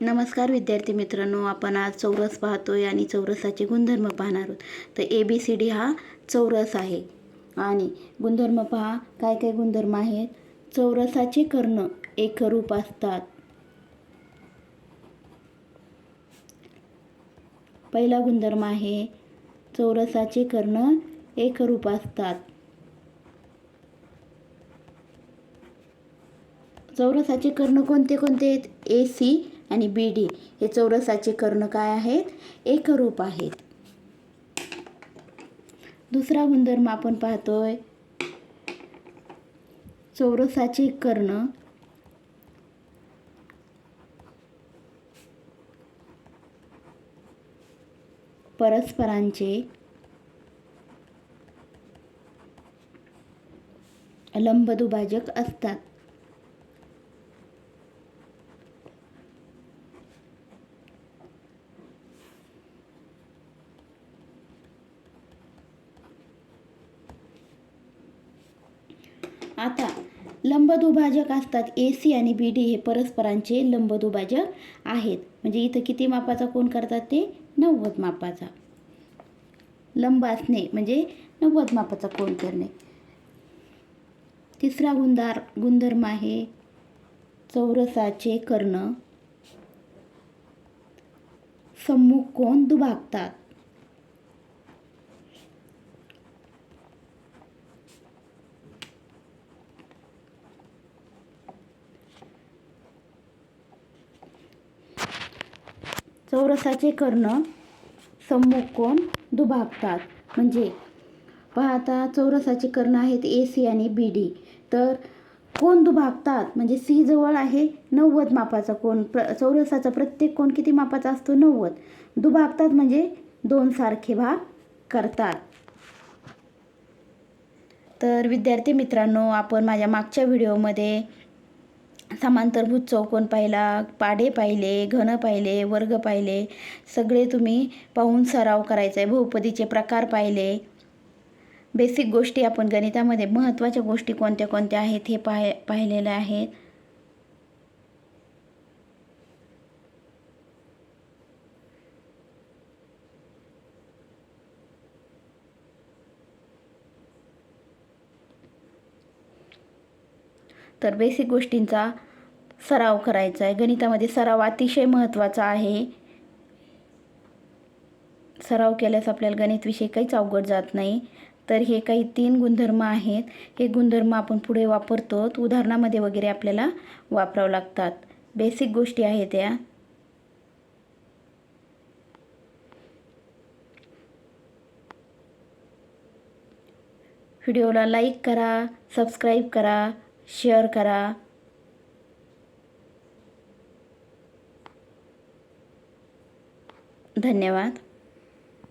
नमस्कार विद्यार्थी मित्रांनो आपण आज चौरस पाहतोय आणि चौरसाचे गुणधर्म पाहणार आहोत. तर ए बी सी डी हा चौरस आहे. आणि गुणधर्म पहा काय काय गुणधर्म आहेत? चौरसाचे कर्ण एकरूप असतात. पहिला गुणधर्म आहे चौरसाचे कर्ण एकरूप असतात. चौरसाचे कर्ण कोणते कोणते आहेत? ए सी आणि बी डी हे चौरसाचे कर्ण काय आहेत? एकरूप आहेत. दुसरा गुणधर्म आपण पाहतोय चौरसाचे कर्ण परस्परांचे लंबदुभाजक असतात. आता लंबदुभाजक असतात ए सी आणि बी डी हे परस्परांचे लंबदुभाजक आहेत. म्हणजे इथं किती मापाचा कोण करतात ते? नव्वद मापाचा. लंब असणे म्हणजे नव्वद मापाचा कोण करणे. तिसरा गुंधार गुणधर्म आहे चौरसाचे कर्ण. सम्मुख कोण दुभागतात. चौरसाचे कर्ण सम्मुख कोण? दुभागतात. म्हणजे पाहता चौरसाचे कर्ण आहेत ए सी आणि बी डी तर कोण दुभागतात? म्हणजे सी जवळ आहे नव्वद मापाचा कोण? प्र चौरसाचा प्रत्येक कोण किती मापाचा असतो? नव्वद. दुभागतात म्हणजे दोन सारखे भाग करतात. तर विद्यार्थी मित्रांनो आपण माझ्या मागच्या व्हिडिओमध्ये समांतरभूत चौकोन पाहिला पाढे पाहिले घन पाहिले वर्ग पाहिले सगळे तुम्ही पाहून सराव करायचा आहे बहुपदीचे प्रकार पाहिले. बेसिक गोष्टी आपण गणितामध्ये महत्त्वाच्या गोष्टी कोणत्या कोणत्या आहेत हे पाह पाहिलेल्या आहेत. तर बेसिक गोष्टींचा सराव करायचा आहे. गणितामध्ये सराव अतिशय महत्त्वाचा आहे. सराव केल्यास आपल्याला गणितविषयी काहीच अवघड जात नाही. तर हे काही तीन गुणधर्म आहेत. हे गुणधर्म आपण पुढे वापरतो. उदाहरणामध्ये वगैरे आपल्याला वापरावं लागतात. बेसिक गोष्टी आहेत त्या व्हिडिओला लाईक करा सबस्क्राईब करा. शेअर करा. धन्यवाद.